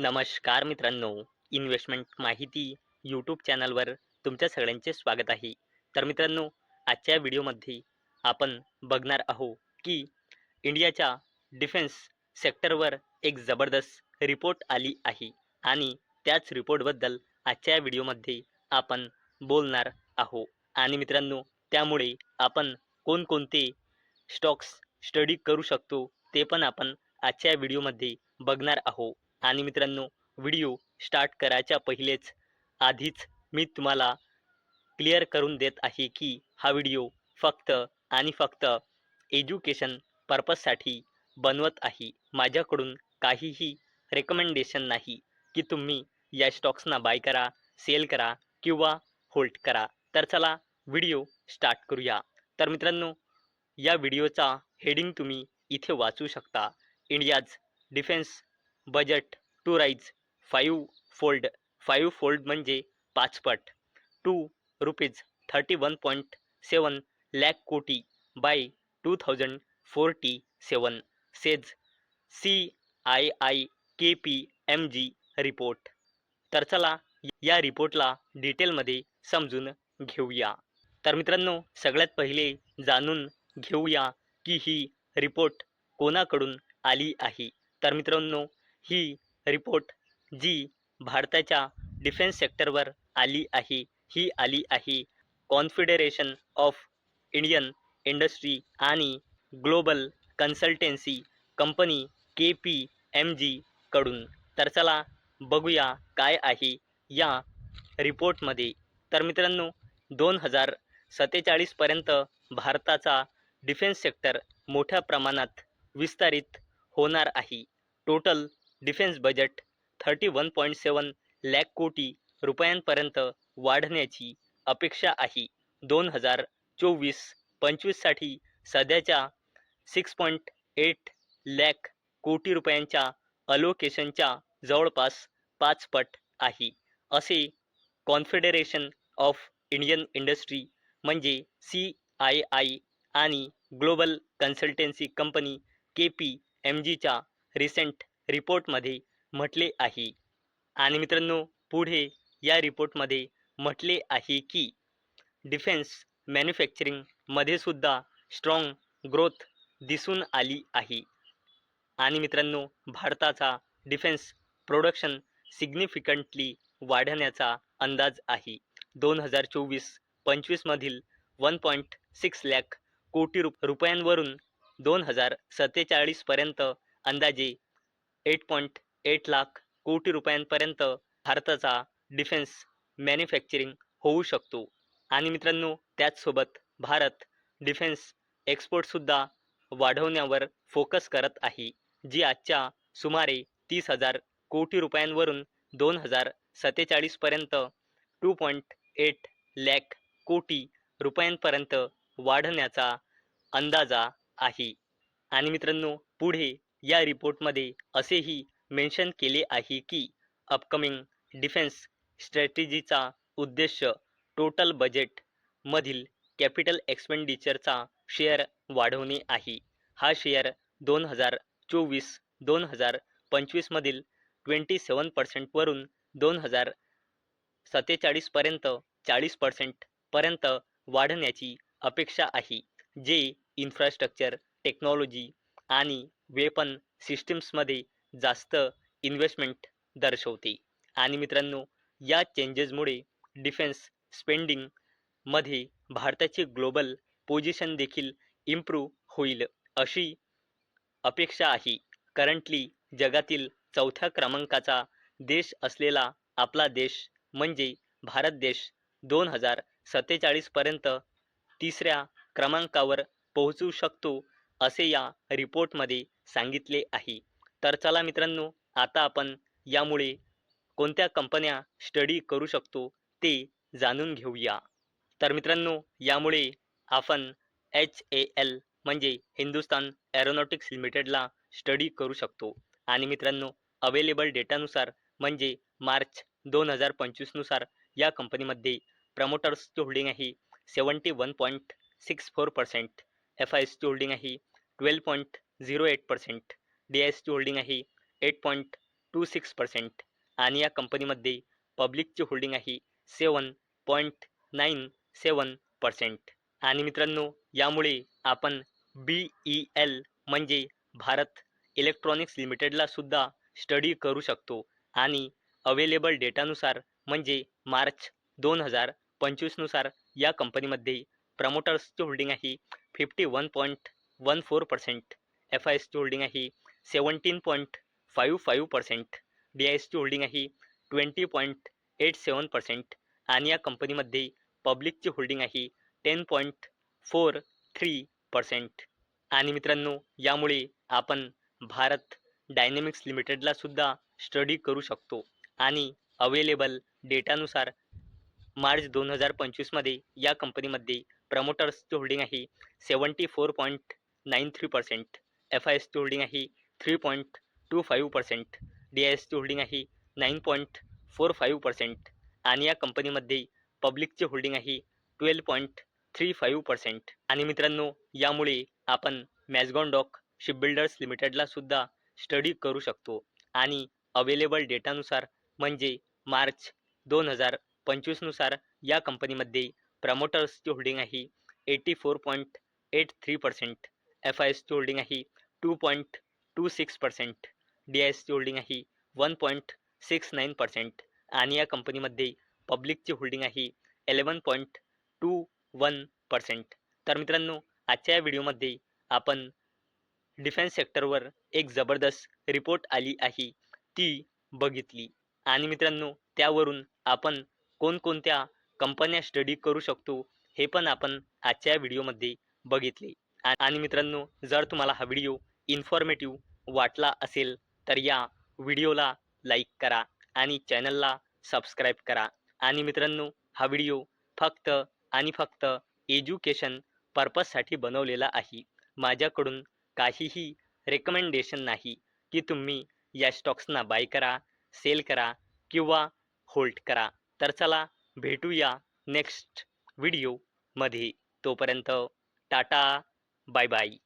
नमस्कार मित्रांनो इन्व्हेस्टमेंट माहिती यूट्यूब चॅनलवर तुमच्या सगळ्यांचे स्वागत आहे. तर मित्रांनो आजच्या व्हिडिओमध्ये आपण बघणार आहो की इंडियाच्या डिफेन्स सेक्टरवर एक जबरदस्त रिपोर्ट आली आहे आणि त्याच रिपोर्टबद्दल आजच्या व्हिडिओमध्ये आपण बोलणार आहो आणि मित्रांनो त्यामुळे आपण कोणकोणते स्टॉक्स स्टडी करू शकतो ते पण आपण आजच्या व्हिडिओमध्ये बघणार आहो आणि मित्रांनो व्हिडिओ स्टार्ट करायच्या पहिलेच आधीच मी तुम्हाला क्लिअर करून देत आहे की हा व्हिडिओ फक्त आणि फक्त एज्युकेशन पर्पजसाठी बनवत आहे. माझ्याकडून काहीही रेकमेंडेशन नाही की तुम्ही या स्टॉक्सना बाय करा सेल करा किंवा होल्ड करा. तर चला व्हिडिओ स्टार्ट करूया. तर मित्रांनो या व्हिडिओचा हेडिंग तुम्ही इथे वाचू शकता. India's defence budget to rise five fold five fold म्हणजे पाचपट to rupees thirty one point seven lakh crore by two thousand forty seven says C I I K P M G report तर चला या रिपोर्टला डिटेलमध्ये समजून घेऊया. तर मित्रांनो सगळ्यात पहिले जाणून घेऊया की ही रिपोर्ट कोणाकडून आली आहे. तर मित्रांनो ही रिपोर्ट जी भारताच्या डिफेन्स सेक्टरवर आली आहे. ही आली आहे. कॉन्फिडरेशन ऑफ इंडियन इंडस्ट्री आणि global consultancy company K P M जीकडून. तर चला बघूया काय आहे या रिपोर्टमध्ये. तर मित्रांनो दोन हजार सत्तेचाळीसपर्यंत भारताचा डिफेन्स सेक्टर मोठ्या प्रमाणात विस्तारित होणार आहे. Total defence budget thirty one point seven lakh crore रुपयांपर्यंत वाढण्याची अपेक्षा आहे. दोन हजार चोवीस पंचवीससाठी सध्याच्या सिक्स पॉईंट एट लॅक कोटी रुपयांच्या अलोकेशनच्या जवळपास पाच पट आहे. असे कॉन्फेडरेशन ऑफ इंडियन इंडस्ट्री म्हणजे सी आय आय आणि global consultancy company K P M जीच्या रिसेंट रिपोर्टमध्ये म्हटले आहे. आणि मित्रांनो पुढे या रिपोर्टमध्ये म्हटले आहे की डिफेन्स मॅन्युफॅक्चरिंगमध्ये सुद्धा स्ट्रॉंग ग्रोथ दिसून आली आहे. आणि मित्रांनो भारताचा डिफेन्स प्रोडक्शन सिग्निफिकंटली वाढण्याचा अंदाज आहे. दोन हजार चोवीस पंचवीसमधील one point six lakh crore रु रुपयांवरून दोन हजार सत्तेचाळीसपर्यंत अंदाजे एट पॉईंट एट लाख कोटी रुपयांपर्यंत भारताचा डिफेन्स मॅन्युफॅक्चरिंग होऊ शकतो. आणि मित्रांनो त्याचसोबत भारत डिफेन्स एक्सपोर्टसुद्धा वाढवण्यावर फोकस करत आहे जी आजच्या सुमारे तीस हजार कोटी रुपयांवरून दोन हजार सत्तेचाळीसपर्यंत two point eight lakh crore रुपयांपर्यंत वाढण्याचा अंदाजा आहे. आणि मित्रांनो पुढे या रिपोर्टमध्ये असेही मेन्शन केले आहे की अपकमिंग डिफेन्स स्ट्रॅटेजीचा उद्देश टोटल बजेटमधील कॅपिटल एक्सपेंडिचरचा शेअर वाढवणे आहे. हा शेअर दोन हजार चोवीस दोन हजार पंचवीसमधील ट्वेंटी सेवन पर्सेंटवरून दोन हजार सत्तेचाळीसपर्यंत चाळीस पर्सेंटपर्यंत वाढण्याची अपेक्षा आहे जे इन्फ्रास्ट्रक्चर टेक्नॉलॉजी आणि वेपन सिस्टीम्समध्ये जास्त इन्व्हेस्टमेंट दर्शवते. आणि मित्रांनो या चेंजेसमुळे डिफेन्स स्पेंडिंगमध्ये भारताची ग्लोबल पोझिशन देखील इम्प्रूव्ह होईल अशी अपेक्षा आहे. करंटली जगातील चौथ्या क्रमांकाचा देश असलेला आपला देश म्हणजे भारत देश दोन हजार सत्तेचाळीसपर्यंत तिसऱ्या क्रमांकावर पोहोचू शकतो असे या रिपोर्टमध्ये सांगितले आहे. तर चला मित्रांनो आता आपण यामुळे कोणत्या कंपन्या स्टडी करू शकतो ते जाणून घेऊया. तर मित्रांनो यामुळे आपण एच ए एल म्हणजे हिंदुस्तान एरोनॉटिक्स लिमिटेडला स्टडी करू शकतो. आणि मित्रांनो अवेलेबल डेटानुसार म्हणजे मार्च दोन हजार पंचवीसनुसार या कंपनीमध्ये प्रमोटर्सची होल्डिंग आहे seventy one point six four percent. F I एसची होल्डिंग आहे twelve point zero eight percent D I एसची होल्डिंग आहे eight point two six percent आणि या कंपनीमध्ये पब्लिकची होल्डिंग आहे seven point nine seven percent आणि मित्रांनो यामुळे आपण बी ई एल म्हणजे भारत इलेक्ट्रॉनिक्स लिमिटेडला सुद्धा स्टडी करू शकतो. आणि अवेलेबल डेटानुसार म्हणजे मार्च दोन हजार पंचवीसनुसार या कंपनीमध्ये प्रमोटर्सची होल्डिंग आहे fifty one point one four percent F I एसची होल्डिंग आहे seventeen point five five percent D I एसची होल्डिंग आहे twenty point eight seven percent आणि या कंपनीमध्ये पब्लिकची होल्डिंग आहे ten point four three percent आणि मित्रांनो यामुळे आपण भारत डायनेमिक्स लिमिटेडला सुद्धा स्टडी करू शकतो. आणि अवेलेबल डेटानुसार मार्च दोन हजार पंचवीसमध्ये या कंपनीमध्ये प्रमोटर्सची होल्डिंग आहे seventy four point nine three percent F I एसची होल्डिंग आहे three point two five percent D I एसची होल्डिंग आहे nine point four five percent आणि या कंपनीमध्ये पब्लिकची होल्डिंग आहे twelve point three five percent. आणि मित्रांनो यामुळे आपण मॅजगॉन डॉक शिपबिल्डर्स लिमिटेडला सुद्धा स्टडी करू शकतो. आणि अवेलेबल डेटानुसार म्हणजे मार्च दोन हजार पंचवीसनुसार या कंपनीमध्ये प्रमोटर्सची होल्डिंग आहे eighty four point eight three percent F I एसची होल्डिंग आहे two point two six percent D I एसची होल्डिंग आहे one point six nine percent आणि या कंपनीमध्ये पब्लिकची होल्डिंग आहे eleven point two one percent. तर मित्रांनो आजच्या या व्हिडिओमध्ये आपण डिफेन्स सेक्टरवर एक जबरदस्त रिपोर्ट आली आहे ती बघितली. आणि मित्रांनो त्यावरून आपण कोणकोणत्या कंपन्या स्टडी करू शकतो हे पण आपण आजच्या व्हिडिओमध्ये बघितले. आणि मित्रांनो जर तुम्हाला हा व्हिडिओ इन्फॉर्मेटिव्ह वाटला असेल तर या व्हिडिओला लाईक करा आणि चॅनलला सबस्क्राईब करा. आणि मित्रांनो हा व्हिडिओ फक्त आणि फक्त एज्युकेशन पर्पजसाठी बनवलेला आहे. माझ्याकडून काहीही रेकमेंडेशन नाही की तुम्ही या स्टॉक्सना बाय करा सेल करा किंवा होल्ड करा. तर चला भेटूया नेक्स्ट व्हिडिओमध्ये तोपर्यंत टाटा बाय बाय